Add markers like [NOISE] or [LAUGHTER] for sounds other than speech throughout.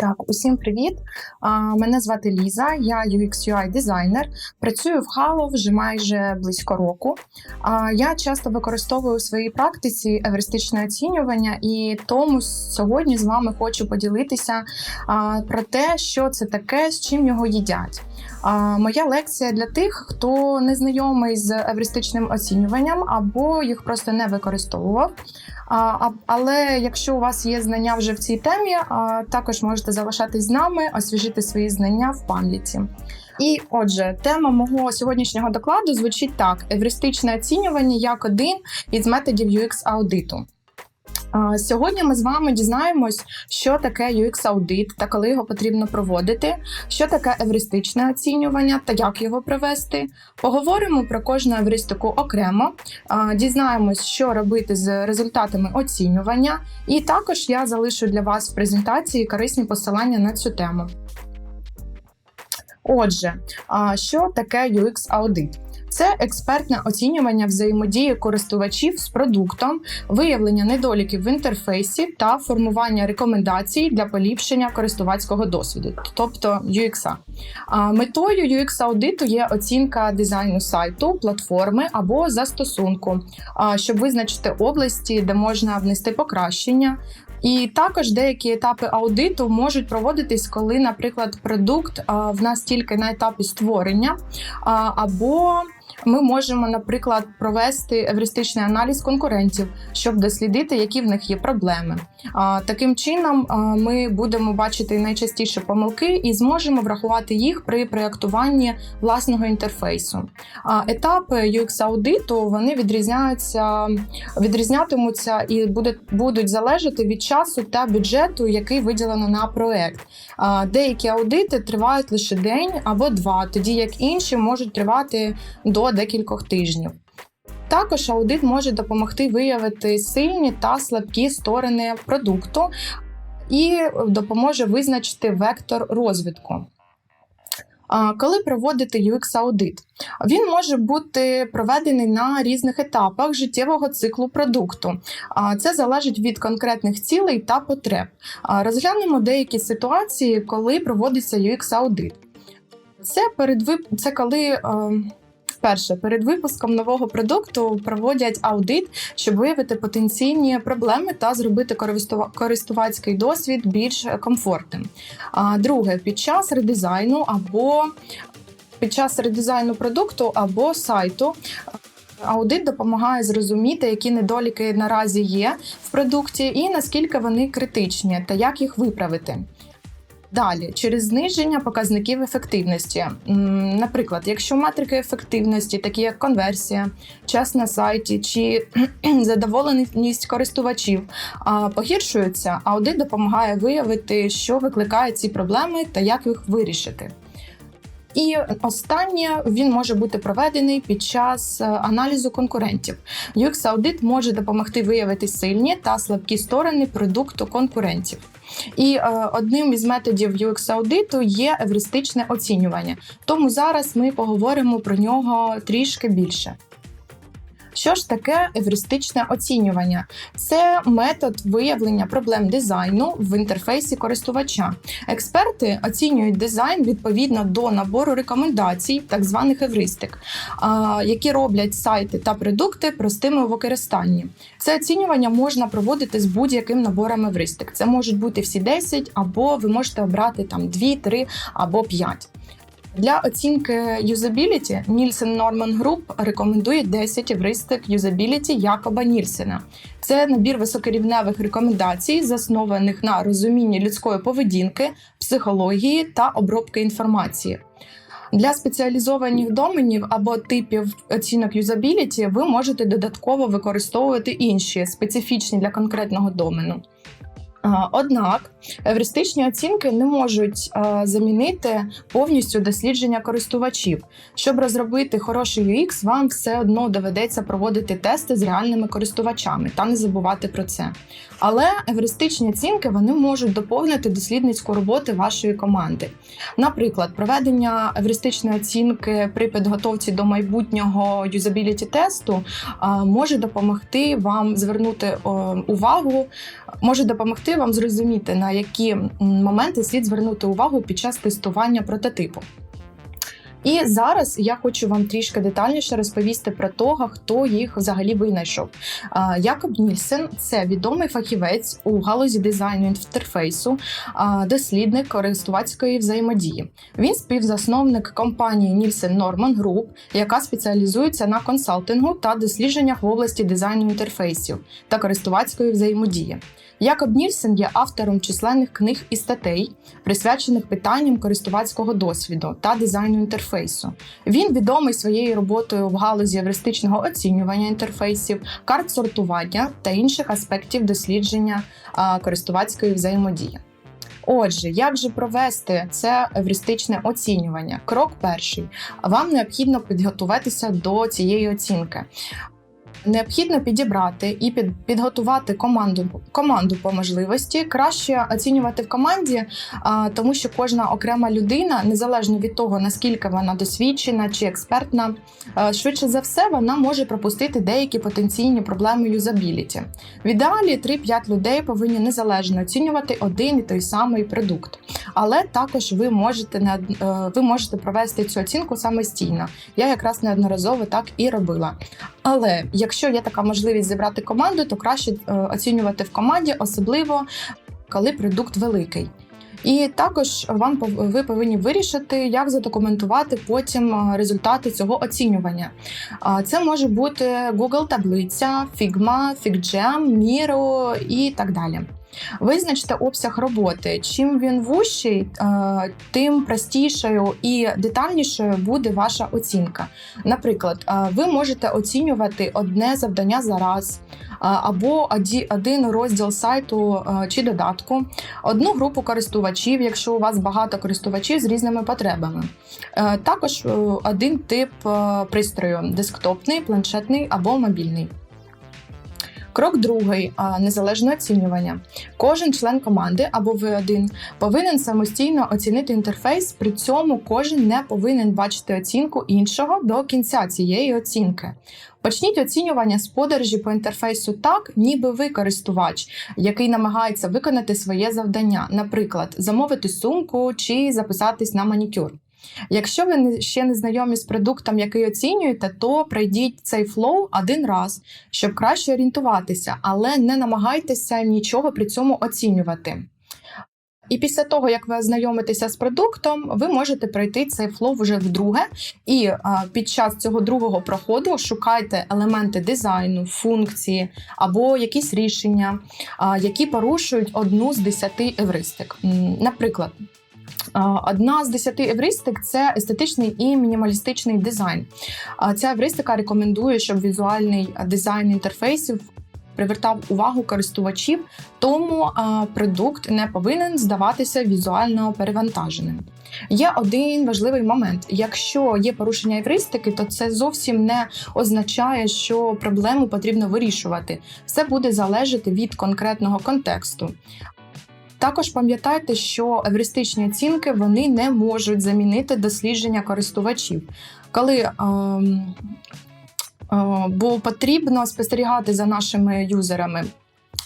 Так, усім привіт. Мене звати Ліза, я UX UI дизайнер. Працюю в Halo вже майже близько року. Я часто використовую у своїй практиці евристичне оцінювання, і тому сьогодні з вами хочу поділитися про те, що це таке, з чим його їдять. Моя лекція для тих, хто не знайомий з евристичним оцінюванням або їх просто не використовував. Але якщо у вас є знання вже в цій темі, також можете залишатись з нами, освіжити свої знання в пам'яті. І отже, тема мого сьогоднішнього докладу звучить так: евристичне оцінювання як один із методів UX аудиту. Сьогодні ми з вами дізнаємось, що таке UX-аудит та коли його потрібно проводити, що таке евристичне оцінювання та як його провести. Поговоримо про кожну евристику окремо, дізнаємось, що робити з результатами оцінювання, і також я залишу для вас в презентації корисні посилання на цю тему. Отже, що таке UX-аудит? Це експертне оцінювання взаємодії користувачів з продуктом, виявлення недоліків в інтерфейсі та формування рекомендацій для поліпшення користувацького досвіду, тобто UX. Метою UX-аудиту є оцінка дизайну сайту, платформи або застосунку, щоб визначити області, де можна внести покращення. І також деякі етапи аудиту можуть проводитись, коли, наприклад, продукт в нас тільки на етапі створення, або ми можемо, наприклад, провести евристичний аналіз конкурентів, щоб дослідити, які в них є проблеми. Таким чином, ми будемо бачити найчастіше помилки і зможемо врахувати їх при проєктуванні власного інтерфейсу. Етапи UX-аудиту вони відрізняються, відрізнятимуться і будуть залежати від часу та бюджету, який виділено на проект. Деякі аудити тривають лише день або два, тоді як інші можуть тривати до декількох тижнів. Також аудит може допомогти виявити сильні та слабкі сторони продукту і допоможе визначити вектор розвитку. Коли проводити UX-аудит? Він може бути проведений на різних етапах життєвого циклу продукту. Це залежить від конкретних цілей та потреб. Розглянемо деякі ситуації, коли проводиться UX-аудит. Це перед вип... це коли. Перше, перед випуском нового продукту проводять аудит, щоб виявити потенційні проблеми та зробити користува- користувацький досвід більш комфортним. А друге, під час редизайну або під час редизайну продукту або сайту. Аудит допомагає зрозуміти, які недоліки наразі є в продукті, і наскільки вони критичні, та як їх виправити. Далі, через зниження показників ефективності. Наприклад, якщо метрики ефективності, такі як конверсія, час на сайті чи [CLEARS THROAT] задоволеність користувачів, погіршуються, аудит допомагає виявити, що викликає ці проблеми та як їх вирішити. І останнє він може бути проведений під час е, аналізу конкурентів. UX-аудит може допомогти виявити сильні та слабкі сторони продукту конкурентів. І е, одним із методів UX-аудиту є евристичне оцінювання. Тому зараз ми поговоримо про нього трішки більше. Що ж таке евристичне оцінювання? Це метод виявлення проблем дизайну в інтерфейсі користувача. Експерти оцінюють дизайн відповідно до набору рекомендацій, так званих евристик, які роблять сайти та продукти простими у використанні. Це оцінювання можна проводити з будь-яким набором евристик. Це можуть бути всі 10, або ви можете обрати там 2, 3 або 5. Для оцінки юзабіліті Nielsen Norman Group рекомендує 10 евристик юзабіліті Якоба Нільсена. Це набір високорівневих рекомендацій, заснованих на розумінні людської поведінки, психології та обробки інформації. Для спеціалізованих доменів або типів оцінок юзабіліті ви можете додатково використовувати інші специфічні для конкретного домену. Однак евристичні оцінки не можуть замінити повністю дослідження користувачів. Щоб розробити хороший UX, вам все одно доведеться проводити тести з реальними користувачами та не забувати про це. Але евристичні оцінки вони можуть доповнити дослідницьку роботу вашої команди. Наприклад, проведення евристичної оцінки при підготовці до майбутнього юзабіліті тесту може допомогти вам звернути увагу, може допомогти вам зрозуміти, на які моменти слід звернути увагу під час тестування прототипу. І зараз я хочу вам трішки детальніше розповісти про того, хто їх взагалі винайшов. Якоб Нільсен це відомий фахівець у галузі дизайну інтерфейсу, дослідник користувацької взаємодії. Він співзасновник компанії Нільсен Норман Group, яка спеціалізується на консалтингу та дослідженнях в області дизайну інтерфейсів та користувацької взаємодії. Якоб Нільсен є автором численних книг і статей, присвячених питанням користувацького досвіду та дизайну інтерфейсу. Він відомий своєю роботою в галузі евристичного оцінювання інтерфейсів, карт сортування та інших аспектів дослідження користувацької взаємодії. Отже, як же провести це евристичне оцінювання? Крок перший. Вам необхідно підготуватися до цієї оцінки. Необхідно підібрати і під, підготувати команду команду по можливості. Краще оцінювати в команді, а, тому що кожна окрема людина, незалежно від того наскільки вона досвідчена чи експертна, а, швидше за все вона може пропустити деякі потенційні проблеми юзабіліті. В ідеалі 3-5 людей повинні незалежно оцінювати один і той самий продукт. Але також ви можете не е, ви можете провести цю оцінку самостійно. Я якраз неодноразово так і робила. Але якщо є така можливість зібрати команду, то краще е, оцінювати в команді, особливо коли продукт великий. І також вам ви повинні вирішити, як задокументувати потім е, результати цього оцінювання. Це може бути Google таблиця, Figma, FigJam, Miro і так далі. Визначте обсяг роботи. Чим він вущий, е, тим простішою і детальнішою буде ваша оцінка. Наприклад, е, ви можете оцінювати одне завдання за раз, е, або один розділ сайту чи додатку, одну групу користувачів, якщо у вас багато користувачів з різними потребами. Також один тип пристрою: десктопний, планшетний або мобільний. Крок другий незалежне оцінювання. Кожен член команди або ви один повинен самостійно оцінити інтерфейс. При цьому кожен не повинен бачити оцінку іншого до кінця цієї оцінки. Почніть оцінювання з подорожі по інтерфейсу так, ніби ви користувач, який намагається виконати своє завдання, наприклад, замовити сумку чи записатись на манікюр. Якщо ви ще не знайомі з продуктом, який оцінюєте, то пройдіть цей флоу один раз, щоб краще орієнтуватися, але не намагайтеся нічого при цьому оцінювати. І після того, як ви ознайомитеся з продуктом, ви можете пройти цей флоу вже вдруге. І а, під час цього другого проходу шукайте елементи дизайну, функції або якісь рішення, а, які порушують одну з десяти евристик. Наприклад, Одна з десяти евристик це естетичний і мінімалістичний дизайн. Ця евристика рекомендує, щоб візуальний дизайн інтерфейсів привертав увагу користувачів, тому продукт не повинен здаватися візуально перевантаженим. Є один важливий момент: якщо є порушення евристики, то це зовсім не означає, що проблему потрібно вирішувати. Все буде залежати від конкретного контексту. Також пам'ятайте, що евристичні оцінки вони не можуть замінити дослідження користувачів. Коли ем, е, бо потрібно спостерігати за нашими юзерами.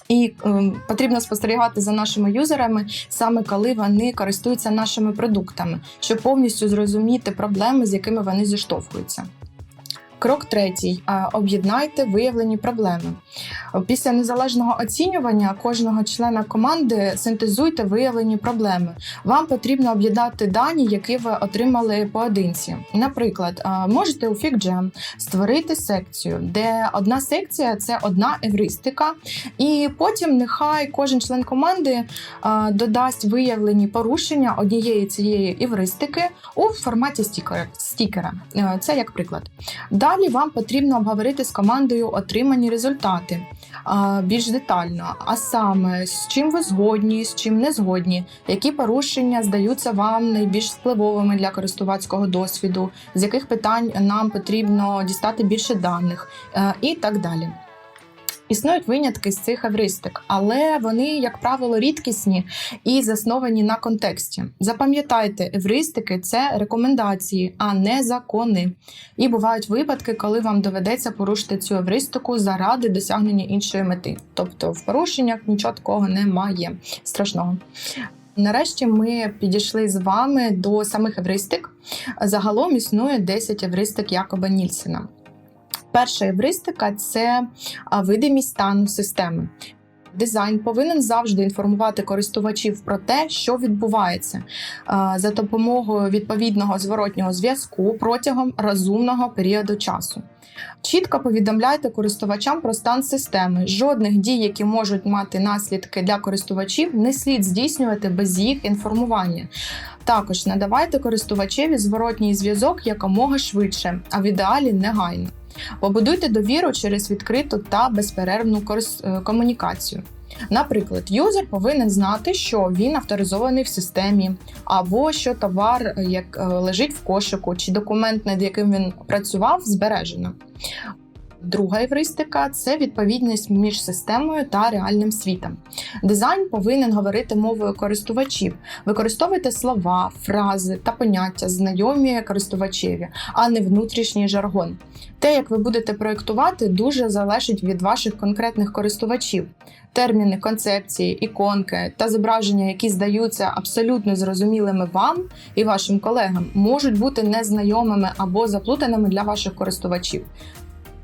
І ем, потрібно спостерігати за нашими юзерами саме коли вони користуються нашими продуктами, щоб повністю зрозуміти проблеми, з якими вони зіштовхуються. Крок третій: об'єднайте виявлені проблеми. Після незалежного оцінювання кожного члена команди синтезуйте виявлені проблеми. Вам потрібно об'єднати дані, які ви отримали поодинці. Наприклад, можете у FigJam створити секцію, де одна секція це одна евристика, і потім нехай кожен член команди додасть виявлені порушення однієї цієї евристики у форматі стікера. Е, Це як приклад. Вам потрібно обговорити з командою отримані результати більш детально. А саме, з чим ви згодні, з чим не згодні, які порушення здаються вам найбільш впливовими для користувацького досвіду, з яких питань нам потрібно дістати більше даних е, і так далі. Існують винятки з цих евристик, але вони, як правило, рідкісні і засновані на контексті. Запам'ятайте, евристики це рекомендації, а не закони. І бувають випадки, коли вам доведеться порушити цю евристику заради досягнення іншої мети. Тобто в порушеннях нічого такого немає страшного. Нарешті ми підійшли з вами до самих евристик. Загалом існує 10 евристик Якоба Нільсена. Перша евристика це видимість стану системи. Дизайн повинен завжди інформувати користувачів про те, що відбувається за допомогою відповідного зворотнього зв'язку протягом розумного періоду часу. Чітко повідомляйте користувачам про стан системи. Жодних дій, які можуть мати наслідки для користувачів, не слід здійснювати без їх інформування. Також надавайте користувачеві зворотній зв'язок якомога швидше, а в ідеалі негайно. Побудуйте довіру через відкриту та безперервну е, комунікацію. Наприклад, юзер повинен знати, що він авторизований в системі, або що товар е, як е, лежить в кошику, чи документ, над яким він працював, збережено. Друга евристика це відповідність між системою та реальним світом. Дизайн повинен говорити мовою користувачів. Використовуйте слова, фрази та поняття, знайомі користувачеві, а не внутрішній жаргон. Те, як ви будете проєктувати, дуже залежить від ваших конкретних користувачів. Терміни, концепції, іконки та зображення, які здаються абсолютно зрозумілими вам і вашим колегам, можуть бути незнайомими або заплутаними для ваших користувачів.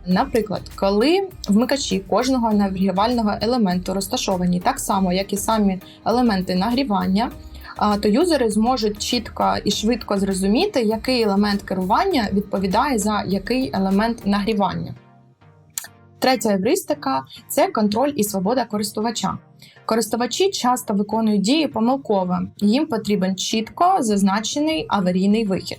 Наприклад, коли вмикачі кожного нагрівального елементу розташовані так само, як і самі елементи нагрівання, то юзери зможуть чітко і швидко зрозуміти, який елемент керування відповідає за який елемент нагрівання. Третя евристика це контроль і свобода користувача. Користувачі часто виконують дії помилково, їм потрібен чітко зазначений аварійний вихід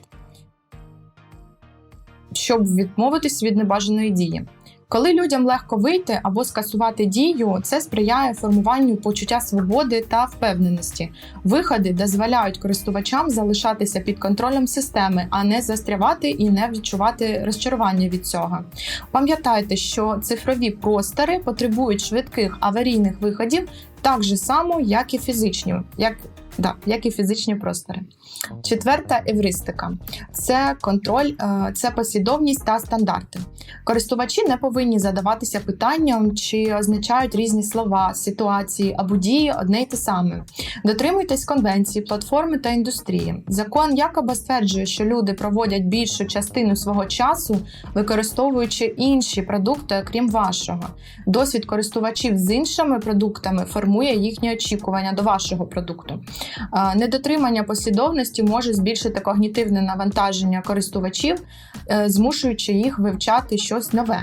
щоб відмовитись від небажаної дії. Коли людям легко вийти або скасувати дію, це сприяє формуванню почуття свободи та впевненості. Виходи дозволяють користувачам залишатися під контролем системи, а не застрявати і не відчувати розчарування від цього. Пам'ятайте, що цифрові простори потребують швидких аварійних виходів так же само, як і фізичні, як, да, як і фізичні простори. Четверта евристика це контроль, е, це послідовність та стандарти. Користувачі не повинні задаватися питанням, чи означають різні слова, ситуації або дії одне й те саме. Дотримуйтесь конвенції, платформи та індустрії. Закон якоби стверджує, що люди проводять більшу частину свого часу, використовуючи інші продукти, окрім вашого. Досвід користувачів з іншими продуктами формує їхні очікування до вашого продукту. Недотримання послідовності може збільшити когнітивне навантаження користувачів, е, змушуючи їх вивчати щось нове.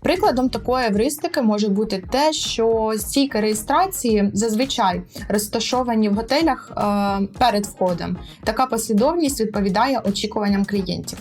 Прикладом такої евристики може бути те, що стійки реєстрації зазвичай розташовані в готелях е, перед входом. Така послідовність відповідає очікуванням клієнтів.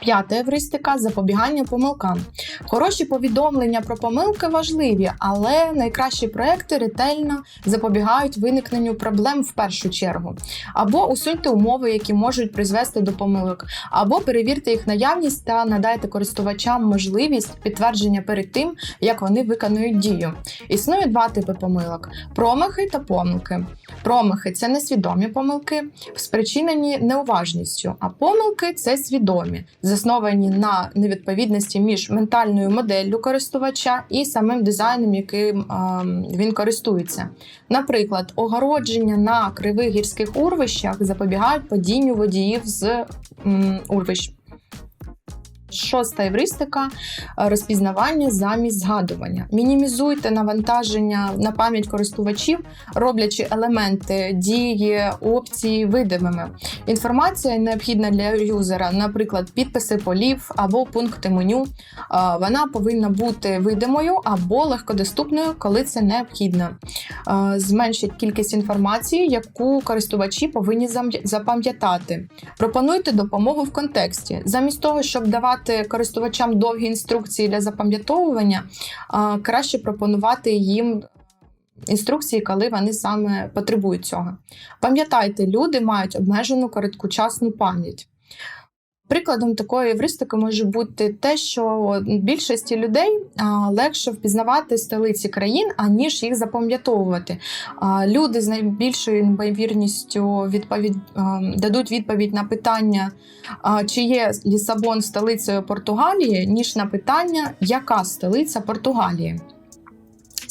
П'ята евристика запобігання помилкам. Хороші повідомлення про помилки важливі, але найкращі проекти ретельно запобігають виникненню проблем в першу чергу. Або усуньте умови, які можуть призвести до помилок, або перевірте їх наявність та надайте користувачам можливість підтвердження перед тим, як вони виконують дію. Існує два типи помилок: промахи та помилки. Промахи це несвідомі помилки, спричинені неуважністю, а помилки це свідомі, засновані на невідповідності між ментальною моделлю користувача і самим дизайном, яким ем, він користується. Наприклад, огородження на кривих гірських урвищах запобігають падінню водіїв з урвищ. Шоста евристика розпізнавання замість згадування. Мінімізуйте навантаження на пам'ять користувачів, роблячи елементи, дії, опції видимими. Інформація необхідна для юзера, наприклад, підписи полів або пункти меню. Вона повинна бути видимою або легкодоступною, коли це необхідно. Зменшить кількість інформації, яку користувачі повинні запам'ятати. Пропонуйте допомогу в контексті. Замість того, щоб давати користувачам довгі інструкції для запам'ятовування, краще пропонувати їм інструкції, коли вони саме потребують цього. Пам'ятайте, люди мають обмежену короткочасну пам'ять. Прикладом такої евристики може бути те, що більшості людей легше впізнавати столиці країн, аніж їх запам'ятовувати. Люди з найбільшою ймовірністю відповідь дадуть відповідь на питання, чи є Лісабон столицею Португалії, ніж на питання, яка столиця Португалії.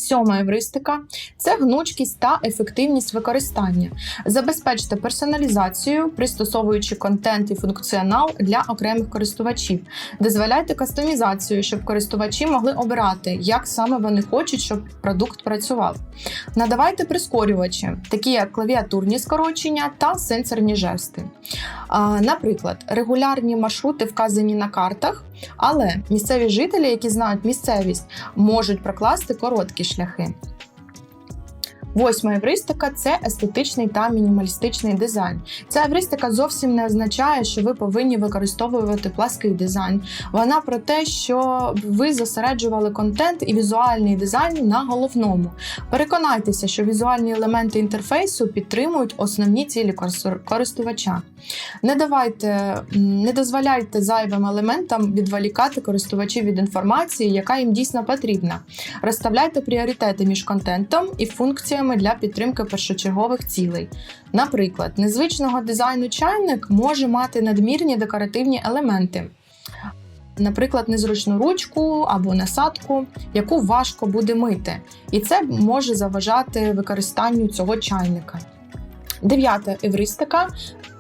Сьома евристика це гнучкість та ефективність використання. Забезпечте персоналізацію, пристосовуючи контент і функціонал для окремих користувачів. Дозволяйте кастомізацію, щоб користувачі могли обирати, як саме вони хочуть, щоб продукт працював. Надавайте прискорювачі, такі як клавіатурні скорочення та сенсорні жести. Наприклад, регулярні маршрути вказані на картах, але місцеві жителі, які знають місцевість, можуть прокласти короткі шляхи. Восьма евристика це естетичний та мінімалістичний дизайн. Ця евристика зовсім не означає, що ви повинні використовувати плаский дизайн. Вона про те, що ви зосереджували контент і візуальний дизайн на головному. Переконайтеся, що візуальні елементи інтерфейсу підтримують основні цілі користувача. Не давайте, не дозволяйте зайвим елементам відволікати користувачів від інформації, яка їм дійсно потрібна. Розставляйте пріоритети між контентом і функціями для підтримки першочергових цілей. Наприклад, незвичного дизайну чайник може мати надмірні декоративні елементи. Наприклад, незручну ручку або насадку, яку важко буде мити, і це може заважати використанню цього чайника. Дев'ята евристика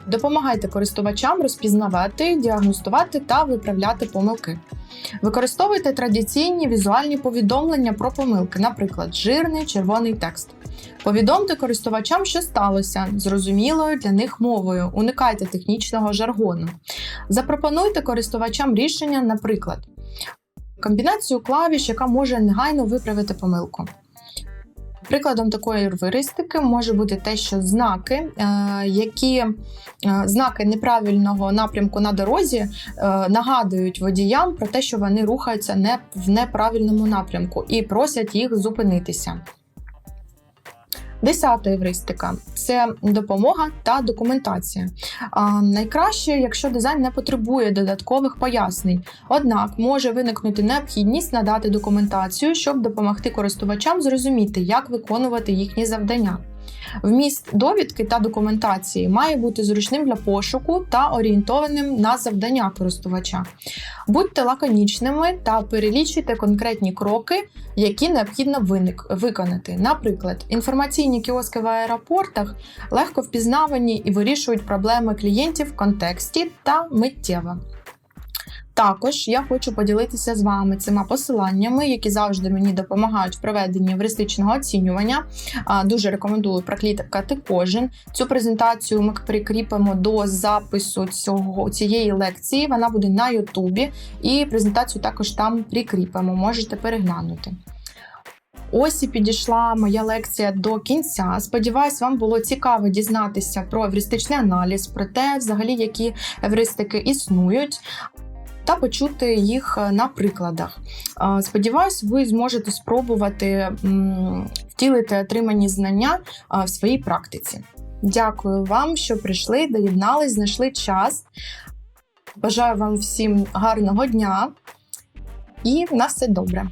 допомагайте користувачам розпізнавати, діагностувати та виправляти помилки. Використовуйте традиційні візуальні повідомлення про помилки, наприклад, жирний червоний текст. Повідомте користувачам, що сталося, зрозумілою для них мовою. Уникайте технічного жаргону. Запропонуйте користувачам рішення, наприклад, комбінацію клавіш, яка може негайно виправити помилку. Прикладом такої евристики може бути те, що знаки, е, які е, знаки неправильного напрямку на дорозі е, нагадують водіям про те, що вони рухаються не в неправильному напрямку і просять їх зупинитися. Десята евристика це допомога та документація. А, найкраще, якщо дизайн не потребує додаткових пояснень. Однак може виникнути необхідність надати документацію, щоб допомогти користувачам зрозуміти, як виконувати їхні завдання. Вміст довідки та документації має бути зручним для пошуку та орієнтованим на завдання користувача. Будьте лаконічними та перелічуйте конкретні кроки, які необхідно виник, виконати. Наприклад, інформаційні кіоски в аеропортах легко впізнавані і вирішують проблеми клієнтів в контексті та миттєво. Також я хочу поділитися з вами цими посиланнями, які завжди мені допомагають в проведенні евристичного оцінювання. Дуже рекомендую проклікати кожен. Цю презентацію ми прикріпимо до запису цього цієї лекції. Вона буде на Ютубі, і презентацію також там прикріпимо. Можете переглянути. Ось і підійшла моя лекція до кінця. Сподіваюсь, вам було цікаво дізнатися про евристичний аналіз, про те, взагалі, які евристики існують. Та почути їх е, на прикладах. Сподіваюсь, ви зможете спробувати втілити отримані знання в своїй практиці. Дякую вам, що прийшли, доєднались, знайшли час. Бажаю вам всім гарного дня і на все добре!